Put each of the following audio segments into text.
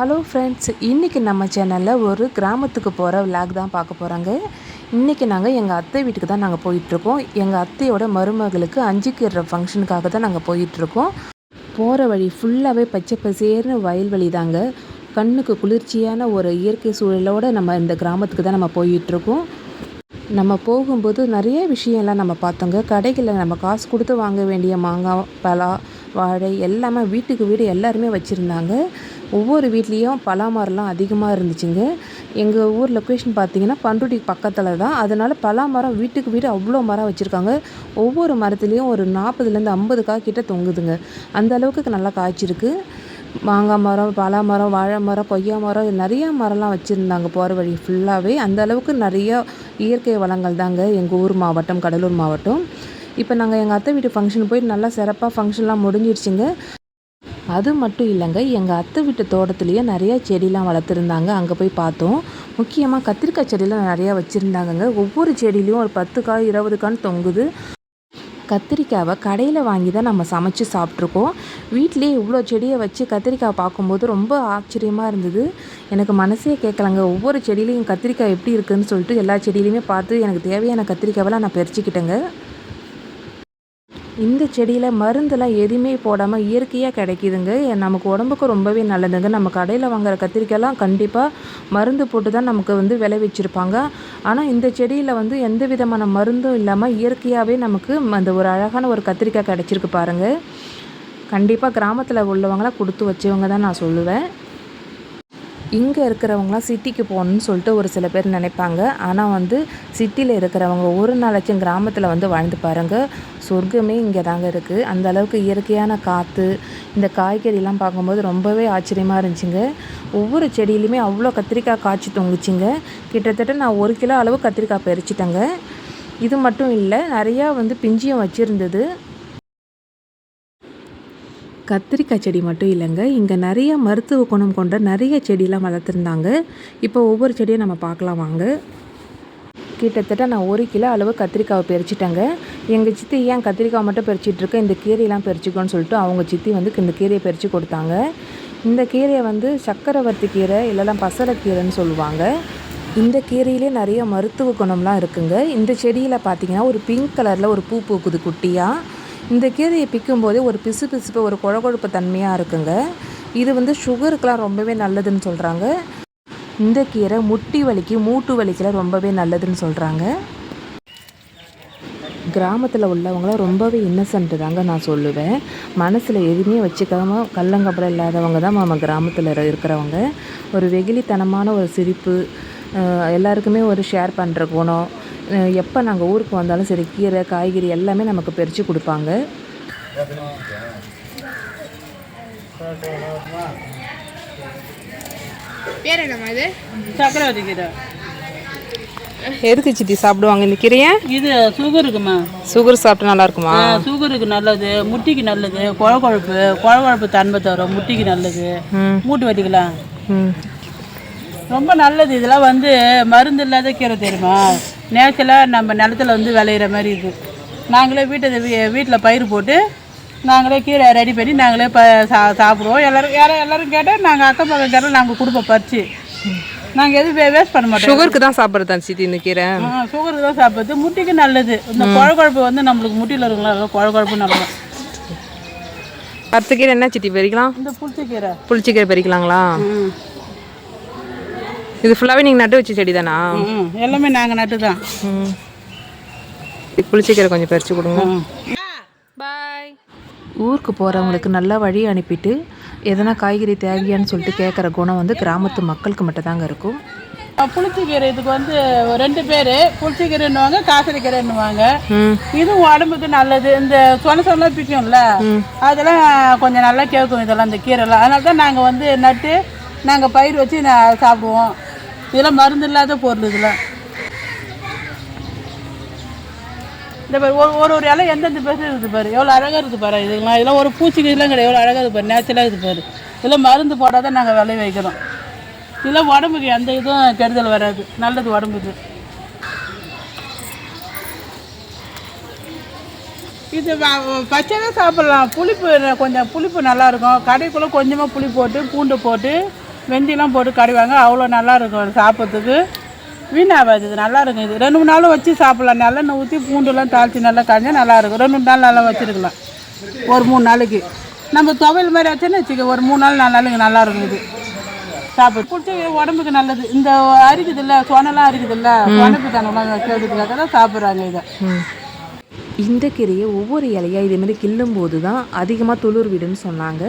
Hello friends இன்றைக்கி நம்ம சேனலில் ஒரு கிராமத்துக்கு போகிற விளாக் தான் பார்க்க போகிறாங்க இன்றைக்கி நாங்கள் எங்கள் அத்தை வீட்டுக்கு தான் நாங்கள் போயிட்டுருக்கோம். எங்கள் அத்தையோட மருமகளுக்கு அஞ்சுக்கிற ஃபங்க்ஷனுக்காக தான் நாங்கள் போயிட்டுருக்கோம். போகிற வழி ஃபுல்லாகவே பச்சை பசேர்னு வயல்வெளி தாங்க. கண்ணுக்கு குளிர்ச்சியான ஒரு இயற்கை சூழலோடு நம்ம இந்த கிராமத்துக்கு தான் நம்ம போயிட்டுருக்கோம். நம்ம போகும்போது நிறைய விஷயம்லாம் நம்ம பார்த்தோங்க. கடைகளில் நம்ம காசு கொடுத்து வாங்க வேண்டிய மாங்காய் பலா வாழை எல்லாமே வீட்டுக்கு வீடு எல்லாருமே வச்சுருந்தாங்க. ஒவ்வொரு வீட்லேயும் பலா மரம்லாம் அதிகமாக இருந்துச்சுங்க. எங்கள் ஊர் லொக்கேஷன் பார்த்தீங்கன்னா பண்ருட்டி பக்கத்தில் தான். அதனால் பலா மரம் வீட்டுக்கு வீடு அவ்வளோ மரம் வச்சுருக்காங்க. ஒவ்வொரு மரத்துலேயும் ஒரு நாற்பதுலேருந்து ஐம்பது காய் கிட்ட தொங்குதுங்க. அந்த அளவுக்கு நல்லா காய்ச்சிருக்கு மாங்காய் மரம் பலா மரம் வாழை மரம் கொய்யா மரம் நிறையா மரம்லாம் வச்சுருந்தாங்க போகிற வழி ஃபுல்லாகவே அந்த அளவுக்கு நிறைய இயற்கை வளங்கள் தாங்க எங்கள் ஊர் மாவட்டம் கடலூர் மாவட்டம். இப்போ நாங்கள் எங்கள் அத்தை வீட்டு ஃபங்க்ஷன் போய் நல்லா சிறப்பாக ஃபங்க்ஷன்லாம் முடிஞ்சிருச்சுங்க. அது மட்டும் இல்லைங்க எங்கள் அத்தை வீட்டு தோட்டத்துலேயே நிறைய செடிலாம் வளர்த்துருந்தாங்க. அங்கே போய் பார்த்தோம். முக்கியமாக கத்திரிக்காய் செடியெலாம் நிறையா வச்சுருந்தாங்கங்க. ஒவ்வொரு செடியிலையும் ஒரு பத்து காய் இருபது கான்னு தொங்குது. கத்திரிக்காவை கடையில் வாங்கி தான் நம்ம சமைச்சு சாப்பிட்ருக்கோம் வீட்டிலேயே இவ்வளோ செடியை வச்சு கத்திரிக்காய் பார்க்கும்போது ரொம்ப ஆச்சரியமாக இருந்தது. எனக்கு மனசே கேட்கலங்க. ஒவ்வொரு செடியிலையும் கத்திரிக்காய் எப்படி இருக்குதுன்னு சொல்லிட்டு எல்லா செடியிலையுமே பார்த்து எனக்கு தேவையான கத்திரிக்காவெல்லாம் நான் பறிச்சுக்கிட்டேங்க. இந்த செடியில் மருந்தெல்லாம் எதுவுமே போடாமல் இயற்கையாக கிடைக்கிதுங்க. நமக்கு உடம்புக்கு ரொம்பவே நல்லதுங்க. நம்ம கடையில் வாங்குற கத்திரிக்காய்லாம் கண்டிப்பாக மருந்து போட்டு தான் நமக்கு வந்து விளைவிச்சிருப்பாங்க ஆனால் இந்த செடியில் வந்து எந்த விதமான மருந்தும் இல்லாமல் இயற்கையாகவே நமக்கு அந்த ஒரு அழகான ஒரு கத்திரிக்காய் கிடச்சிருக்கு பாருங்கள் கண்டிப்பாக கிராமத்தில் உள்ளவங்களாம் கொடுத்து வச்சவங்க தான் நான் சொல்லுவேன். இங்கே இருக்கிறவங்களாம் சிட்டிக்கு போகணுன்னு சொல்லிட்டு ஒரு சில பேர் நினைப்பாங்க. ஆனால் வந்து சிட்டியில் இருக்கிறவங்க ஒரு நாளாச்சும் கிராமத்தில் வந்து வாழ்ந்து பாருங்கள் சொர்க்கமே இங்கே தாங்க இருக்குது அந்த அளவுக்கு இயற்கையான காற்று இந்த காய்கறிலாம் பார்க்கும்போது ரொம்பவே ஆச்சரியமாக இருந்துச்சுங்க. ஒவ்வொரு செடியிலையுமே அவ்வளோ கத்திரிக்காய் காய்ச்சி தொங்குச்சிங்க. கிட்டத்தட்ட நான் ஒரு கிலோ அளவு கத்திரிக்காய் பறிச்சிட்டேங்க. இது மட்டும் இல்லை நிறையா வந்து பிஞ்சியும் வச்சுருந்தது. கத்திரிக்காய் செடி மட்டும் இல்லைங்க. இங்கே நிறைய மருத்துவ குணம் கொண்ட நிறைய செடியெலாம் வளர்த்துருந்தாங்க. இப்போ ஒவ்வொரு செடியும் நம்ம பார்க்கலாம் வாங்க. கிட்டத்தட்ட நான் ஒரு கிலோ அளவு கத்திரிக்காவை பறிச்சிட்டேங்க. எங்கள் சித்தி ஏன் கத்திரிக்காய் மட்டும் பறிச்சிட்ருக்கேன் இந்த கீரையெல்லாம் பறிச்சிக்கோன்னு சொல்லிட்டு அவங்க சித்தி வந்து இந்த கீரையை பறித்து கொடுத்தாங்க. இந்த கீரையை வந்து சக்கரவர்த்தி கீரை இல்லைனா பசலக்கீரைன்னு சொல்லுவாங்க. இந்த கீரையிலே நிறைய மருத்துவ குணம்லாம் இருக்குங்க. இந்த செடியில் பார்த்தீங்கன்னா ஒரு பிங்க் கலரில் ஒரு பூ பூக்குது குட்டியாக இந்த கீரையை பிக்கும் போதே ஒரு பிசு பிசுப்பு ஒரு குழகொழுப்பு தன்மையாக இருக்குங்க. இது வந்து சுகருக்கெலாம் ரொம்பவே நல்லதுன்னு சொல்கிறாங்க இந்த கீரை முட்டி வலிக்கு மூட்டு வலிக்கெலாம் ரொம்பவே நல்லதுன்னு சொல்கிறாங்க கிராமத்தில் உள்ளவங்களாம் ரொம்பவே இன்னசென்ட்டு தாங்க நான் சொல்லுவேன். மனசில் எதுவுமே வச்சுக்காம கள்ளங்கப்படம் இல்லாதவங்க தான் நம்ம கிராமத்தில் இருக்கிறவங்க. ஒரு வெகுளித்தனமான ஒரு சிரிப்பு எல்லாருக்குமே ஒரு ஷேர் பண்ணுற குணம் எப்போ நாங்கள் ஊருக்கு வந்தாலும் சரி கீரை காய்கறி எல்லாமே நமக்கு பறித்து கொடுப்பாங்க. பேர் என்னம்மா இது? சக்கரவர்த்தி கீரை. எதுக்கு சித்தி சாப்பிடுவாங்க இந்த கீரையை? இது சுகருக்குமா சுகர் சாப்பிட்டு நல்லா இருக்குமா? சுகருக்கு நல்லது முட்டிக்கு நல்லது குழ குழப்பு குழ குழப்பு தன்மை தரும் முட்டிக்கு நல்லது. மூட்டு வலிக்கலாம் ம். ரொம்ப நல்லது. இதெல்லாம் வந்து மருந்து இல்லாத கீரை தெரியுமா? நேச்சலாக நம்ம நிலத்துல வந்து விளையிற மாதிரி இது. நாங்களே வீட்டை வீட்டில் பயிர் போட்டு நாங்களே கீரை ரெடி பண்ணி நாங்களே ப சா சாப்பிடுவோம். எல்லோரும் யாரும் எல்லோரும் கேட்டால் நாங்கள் அக்கம் பக்கம் கேட்டால் நாங்கள் கொடுப்போம் பறிச்சு. நாங்கள் எதுவும் வேஸ்ட் பண்ண மாட்டோம். சுகருக்கு தான் சாப்பிட்றதா சித்தி இந்த கீரை? ஆ, சுகருக்கு தான் சாப்பிடுறது. முட்டிக்கு நல்லது. இந்த குழ குழப்பு வந்து நம்மளுக்கு முட்டியில் இருக்குங்களா குழ குழப்பு நல்லது. அடுத்த கீரை என்ன சித்தி பறிக்கலாம்? இந்த புளிச்சக்கீரை புளிச்ச கீரை பறிக்கலாங்களா? இது ஃபுல்லாகவே நீங்கள் நட்டு வச்ச செடி தானா எல்லாமே நாங்கள் நட்டு தான் ம். புளிச்ச கீரை கொஞ்சம் பறித்து கொடுங்க. பாய் ஊருக்கு போகிறவங்களுக்கு நல்லா வழி அனுப்பிட்டு எதனா காய்கறி தேவையான்னு சொல்லிட்டு கேட்குற குணம் வந்து கிராமத்து மக்களுக்கு மட்டும்தாங்க இருக்கும். புளிச்சக்கீரை இதுக்கு வந்து ரெண்டு பேர். புளிச்சக்கீரைன்னுவாங்க காசரிக்கீரைன்னுவாங்க ம். இது உடம்புக்கு நல்லது. இந்த சொன சொன்ன பிக்கும்ல அதெல்லாம் கொஞ்சம் நல்லா கேட்கும் இதெல்லாம் இந்த கீரைலாம். அதனால தான் நாங்கள் வந்து நட்டு நாங்கள் பயிர் வச்சு நான் சாப்பிடுவோம். இதெல்லாம் மருந்து இல்லாத பொருள் இதெல்லாம் இந்த பாரு ஒரு ஒரு ஒரு இலை எந்தெந்த பேச இருக்குது பாரு? எவ்வளோ அழகாக இருக்குது பாரு இதுலாம் இதெல்லாம் ஒரு பூச்சிக்கு இதெல்லாம் கிடையாது. எவ்வளோ அழகாக இருக்குது பாரு? நேச்சுரலாக இருக்குது பாரு. இதெல்லாம் மருந்து போடாத நாங்கள் விளைய வைக்கிறோம். இதெல்லாம் உடம்புக்கு எந்த இதுவும் கெடுதல் வராது. நல்லது உடம்புக்கு. இது பச்சையாக சாப்பிட்லாம். புளிப்பு கொஞ்சம் புளிப்பு நல்லாயிருக்கும் கடைக்குள்ளே கொஞ்சமாக புளி போட்டு பூண்டு போட்டு வெந்தயம்லாம் போட்டு கடைவாங்க. அவ்வளோ நல்லா இருக்கும் அது சாப்பிட்றதுக்கு. வீணாகாது இது. நல்லா இருக்கும் இது. ரெண்டு மூணு நாள் வச்சு சாப்பிட்லாம். நல்லெண்ணெய் ஊற்றி பூண்டுலாம் தாளித்து நல்லா காய்ஞ்சா நல்லா இருக்கும் ரெண்டு மூணு நாள் நல்லா வச்சுருக்கலாம். ஒரு மூணு நாளைக்கு. நம்ம துவையல் மாதிரி வச்சோன்னு வச்சுக்க. ஒரு மூணு நாள் நாலு நாளைக்கு நல்லா இருக்கும் இது. சாப்பிடு. குடிச்சு உடம்புக்கு நல்லது. இந்த அரிக்குது இல்லை சொனெல்லாம் அரிக்குது இல்லை உடம்பு தனம்லாம் கேட்கறதுக்காக தான் சாப்பிட்றாங்க இதை. இந்த கீரையை ஒவ்வொரு இலையாக இதேமாரி கிள்ளும்போது தான் அதிகமாக துளிர் விடுன்னு சொன்னாங்க.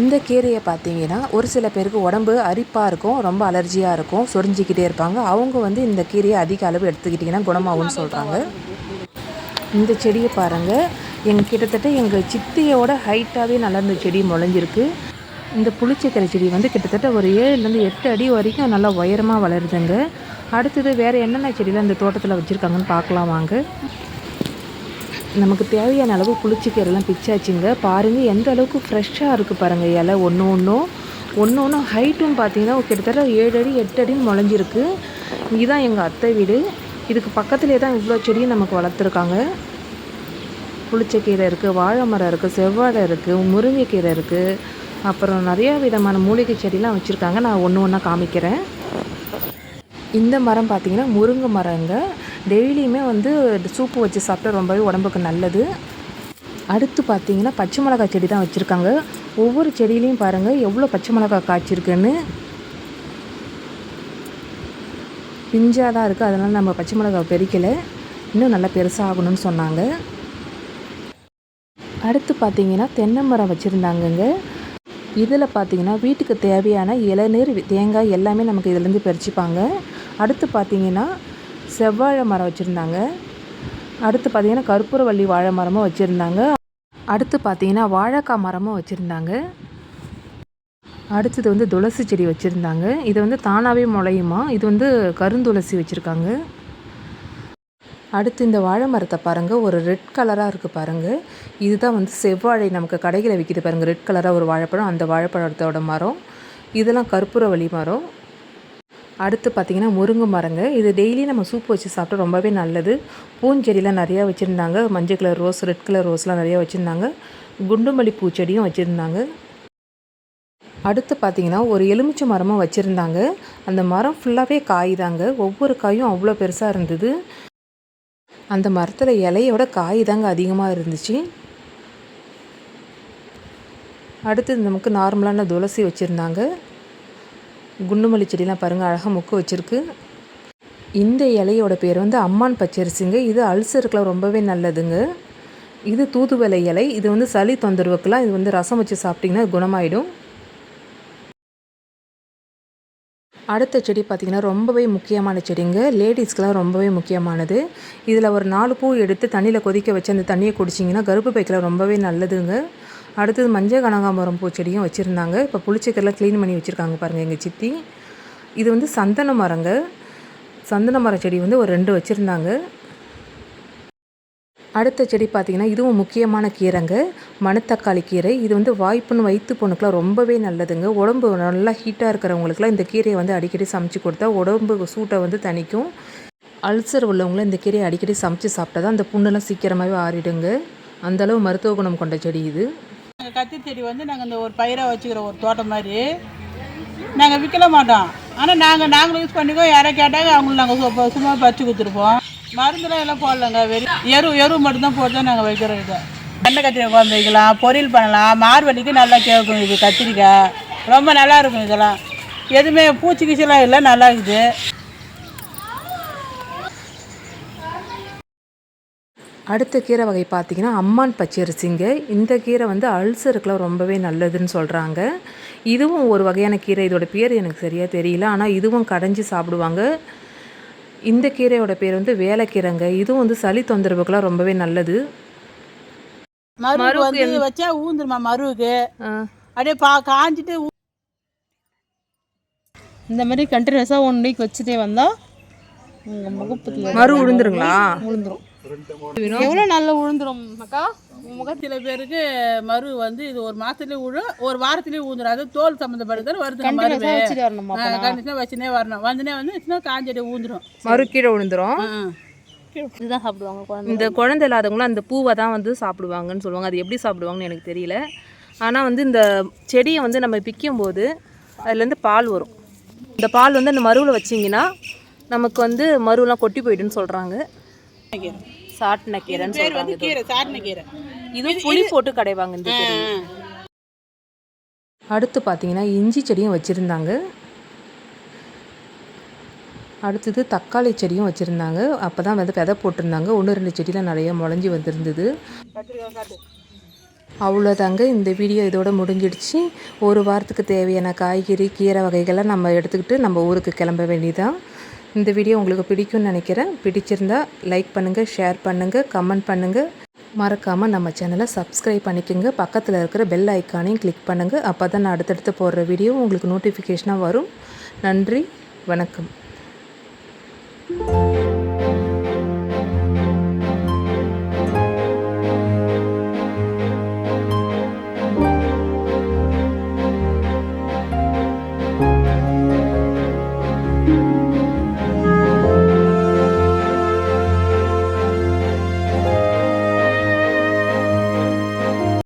இந்த கீரையை பார்த்தீங்கன்னா ஒரு சில பேருக்கு உடம்பு அரிப்பாக இருக்கும் ரொம்ப அலர்ஜியாக இருக்கும் சொரிஞ்சிக்கிட்டே இருப்பாங்க. அவங்க வந்து இந்த கீரையை அதிக அளவு எடுத்துக்கிட்டிங்கன்னா குணமாகும்னு சொல்கிறாங்க இந்த செடியை பாருங்கள் எங்கள் கிட்டத்தட்ட எங்கள் சித்தியோட ஹைட்டாகவே நல்லா இந்த செடி முளைஞ்சிருக்கு. இந்த புளிச்சக்கரை செடி வந்து கிட்டத்தட்ட ஒரு ஏழுலேருந்து எட்டு அடி வரைக்கும் நல்லா உயரமாக வளருதுங்க. அடுத்தது வேறு என்னென்ன செடிலாம் இந்த தோட்டத்தில் வச்சுருக்காங்கன்னு பார்க்கலாம் வாங்க. நமக்கு தேவையான அளவு புளிச்சிக்கீரைலாம் பிச்சாச்சுங்க. பாருங்கள் எந்த அளவுக்கு ஃப்ரெஷ்ஷாக இருக்குது பாருங்கள் இலை. ஒன்று ஒன்றும் ஒன்று ஒன்றும் ஹைட்டும் பார்த்தீங்கன்னா கிட்டத்தட்ட ஏழு அடி எட்டு அடின்னு முளைஞ்சிருக்கு. இதுதான் எங்கள் அத்தை வீடு. இதுக்கு பக்கத்துலேயே தான் இவ்வளோ செடியும் நமக்கு வளர்த்துருக்காங்க. புளிச்சக்கீரை இருக்குது வாழை மரம் இருக்குது செவ்வாழை இருக்குது முருங்கைக்கீரை இருக்குது அப்புறம் நிறையா விதமான மூலிகை செடிலாம் வச்சுருக்காங்க. நான் ஒன்று ஒன்றா காமிக்கிறேன். இந்த மரம் பார்த்திங்கன்னா முருங்கை மரங்க. டெய்லியுமே வந்து சூப்பு வச்சு சாப்பிட்டா ரொம்பவே உடம்புக்கு நல்லது. அடுத்து பார்த்தீங்கன்னா பச்சை மிளகாய் செடி தான் வச்சுருக்காங்க. ஒவ்வொரு செடியிலையும் பாருங்கள் எவ்வளோ பச்சை மிளகாய் காய்ச்சிருக்குன்னு. பிஞ்சாக தான் இருக்குது அதனால் நம்ம பச்சை மிளகாய் பெருக்கலை. இன்னும் நல்லா பெருசாக ஆகணும்னு சொன்னாங்க. அடுத்து பார்த்திங்கன்னா தென்னை மரம் வச்சுருந்தாங்கங்க. இதில் பார்த்தீங்கன்னா வீட்டுக்கு தேவையான இளநீர் தேங்காய் எல்லாமே நமக்கு இதுலேருந்து பறிச்சுப்பாங்க. அடுத்து பார்த்திங்கன்னா செவ்வாழை மரம் வச்சுருந்தாங்க. அடுத்து பார்த்திங்கன்னா கற்பூரவள்ளி வாழை மரமும் வச்சுருந்தாங்க. அடுத்து பார்த்திங்கன்னா வாழைக்காய் மரமும் வச்சுருந்தாங்க. அடுத்தது வந்து துளசி செடி வச்சுருந்தாங்க. இது வந்து தானாகவே முளையுமா? இது வந்து கருந்துளசி வச்சுருக்காங்க. அடுத்து இந்த வாழை மரத்தை பாருங்கள் ஒரு ரெட் கலராக இருக்குது பாருங்கள் இதுதான் வந்து செவ்வாழை நமக்கு கடையில் விற்கிது பாருங்கள் ரெட் கலராக ஒரு வாழைப்பழம் அந்த வாழைப்பழத்தோட மரம். இதெல்லாம் கற்பூரவள்ளி மரம். அடுத்து பார்த்திங்கன்னா முருங்கை மரங்க. இது டெய்லி நம்ம சூப் வச்சு சாப்பிட்டா ரொம்பவே நல்லது. பூஞ்செடிலாம் நிறையா வச்சுருந்தாங்க. மஞ்சள் கலர் ரோஸ் ரெட் கலர் ரோஸ்லாம் நிறையா வச்சுருந்தாங்க. குண்டுமல்லி பூச்செடியும் வச்சுருந்தாங்க. அடுத்து பார்த்தீங்கன்னா ஒரு எலுமிச்சை மரமும் வச்சுருந்தாங்க. அந்த மரம் ஃபுல்லாகவே காய் தாங்க ஒவ்வொரு காயும் அவ்வளோ பெருசாக இருந்தது. அந்த மரத்தில் இலையோட காய் தாங்க அதிகமாக இருந்துச்சு. அடுத்து நமக்கு நார்மலான துளசி வச்சுருந்தாங்க. குண்டுமல்லி செடிலாம் பாருங்கள் அழகாக மொக்கு வச்சுருக்கு. இந்த இலையோட பேர் வந்து அம்மான் பச்சரிசிங்க. இது அல்சருக்குலாம் ரொம்பவே நல்லதுங்க. இது தூதுவளை இலை. இது வந்து சளி தொந்தரவுக்கெலாம் இது வந்து ரசம் வச்சு சாப்பிட்டிங்கன்னா குணமாயிடும். அடுத்த செடி பார்த்திங்கன்னா ரொம்பவே முக்கியமான செடிங்க. லேடிஸ்க்கெலாம் ரொம்பவே முக்கியமானது. இதில் ஒரு நாலு பூ எடுத்து தண்ணியில் கொதிக்க வச்சு அந்த தண்ணியை குடிச்சிங்கன்னா கருப்பு பைக்கெலாம் ரொம்பவே நல்லதுங்க. அடுத்தது மஞ்சள் கனகாம்பரம் பூச்செடியும் வச்சுருந்தாங்க. இப்போ புளிச்சக்கரெலாம் க்ளீன் பண்ணி வச்சுருக்காங்க பாருங்கள் எங்கள் சித்தி. இது வந்து சந்தன மரங்க. சந்தன மர செடி வந்து ஒரு ரெண்டு வச்சுருந்தாங்க. அடுத்த செடி பார்த்திங்கன்னா இதுவும் முக்கியமான கீரைங்க. மணத்தக்காளி கீரை. இது வந்து வாய்ப்புன்னு வயிற்று பொண்ணுக்கெலாம் ரொம்பவே நல்லதுங்க. உடம்பு நல்லா ஹீட்டாக இருக்கிறவங்களுக்குலாம் இந்த கீரையை வந்து அடிக்கடி சமைச்சு கொடுத்தா உடம்பு சூட்டை வந்து தணிக்கும். அல்சர் உள்ளவங்களும் இந்த கீரையை அடிக்கடி சமைச்சு சாப்பிட்டா தான் அந்த புண்ணெல்லாம் சீக்கிரமாகவே ஆறிடுங்க. அந்தளவு மருத்துவ குணம் கொண்ட செடி இது. கத்தி செடி வந்து நாங்கள் இந்த ஒரு பயிராக வச்சுக்கிறோம் ஒரு தோட்டம் மாதிரி நாங்கள் விற்கல மாட்டோம். ஆனால் நாங்கள் நாங்களும் யூஸ் பண்ணிக்கோ யாரை கேட்டாங்க அவங்களும் நாங்கள் சும்மா பறிச்சு கொடுத்துருப்போம். மருந்துலாம் எல்லாம் போடலங்க. வெறும் எரு எரு மட்டும்தான் போட்டு தான் நாங்கள் வைக்கிறோம் இதை. எண்ணெய் கத்திரிக்காய் குழம்பு வைக்கலாம் பொரியல் பண்ணலாம். மார்வெளிக்கு நல்லா கேட்கும் இது கத்திரிக்காய். ரொம்ப நல்லா இருக்கும் இதெல்லாம். எதுவுமே பூச்சி கீச்செல்லாம் இல்லை நல்லா இருக்குது. அடுத்த கீரை வகை பார்த்தீங்கன்னா அம்மான் பச்சரிசிங்க. இந்த கீரை வந்து அல்சருக்குலாம் ரொம்பவே நல்லதுன்னு சொல்கிறாங்க இதுவும் ஒரு வகையான கீரை. இதோட பேர் எனக்கு சரியாக தெரியல. ஆனால் இதுவும் கடைஞ்சி சாப்பிடுவாங்க. இந்த கீரையோட பேர் வந்து வேலைக்கீரைங்க. இதுவும் வந்து சளி தொந்தரவுக்குலாம் ரொம்பவே நல்லது. மருவுக்கு வந்து வச்சா ஊந்துருமா மருவுக்கு? அப்படியே பா காஞ்சிட்டு இந்த மாதிரி கண்டினியூஸாக ஒன் வீக் வச்சுட்டே வந்தால் உங்கள் முகப்பத்தில் மறு உளுந்துருங்களா? விழுந்துரும் எவ்வளோ நல்லா விழுந்துரும் அக்கா? முகத்தில் சில பேருக்கு மரு வந்து இது ஒரு மாசத்துலயே விழும் ஒரு வாரத்துலயே ஊந்துரும் அது தோல் சம்மந்தப்பட்டது வருது கண்டிஷனாக வச்சுனே வரணும். வந்துனே வந்து காஞ்சடி ஊந்துரும் மறு கீரை விழுந்துரும். இதுதான் சாப்பிடுவாங்க குழந்தை. இந்த குழந்தை இல்லாதவங்களும் அந்த பூவை தான் வந்து சாப்பிடுவாங்கன்னு சொல்லுவாங்க. அது எப்படி சாப்பிடுவாங்கன்னு எனக்கு தெரியல. ஆனால் வந்து இந்த செடியை வந்து நம்ம பிக்கும்போது அதுலேருந்து பால் வரும். இந்த பால் வந்து அந்த மருவில் வச்சிங்கன்னா நமக்கு வந்து மருவெலாம் கொட்டி போயிடுன்னு சொல்கிறாங்க சாட்டின கீரைன்னு பேர் வந்து கீரை சாட்டின கீரை இது புளி போட்டு கடைவாங்க இந்த. அடுத்து பார்த்தீங்கன்னா இஞ்சி செடியும் வச்சுருந்தாங்க. அடுத்தது தக்காளி செடியும் வச்சுருந்தாங்க. அப்போ தான் வந்து விதை போட்டிருந்தாங்க. ஒன்று ரெண்டு செடியில் நிறைய முளைஞ்சி வந்திருந்தது. அவ்வளோதாங்க இந்த வீடியோ இதோட முடிஞ்சிடுச்சு. ஒரு வாரத்துக்கு தேவையான காய்கறி கீரை வகைகளை நம்ம எடுத்துக்கிட்டு நம்ம ஊருக்கு கிளம்ப வேண்டியதான் இந்த வீடியோ உங்களுக்கு பிடிக்கும்னு நினைக்கிறேன். பிடிச்சிருந்தா லைக் பண்ணுங்கள் ஷேர் பண்ணுங்கள் கமெண்ட் பண்ணுங்கள் மறக்காமல் நம்ம சேனலை சப்ஸ்கிரைப் பண்ணிக்கோங்க. பக்கத்தில் இருக்கிற பெல் ஐக்கானையும் கிளிக் பண்ணுங்கள் அப்போ தான் நான் அடுத்தடுத்து போடுற வீடியோ உங்களுக்கு நோட்டிஃபிகேஷனாக வரும். நன்றி வணக்கம்.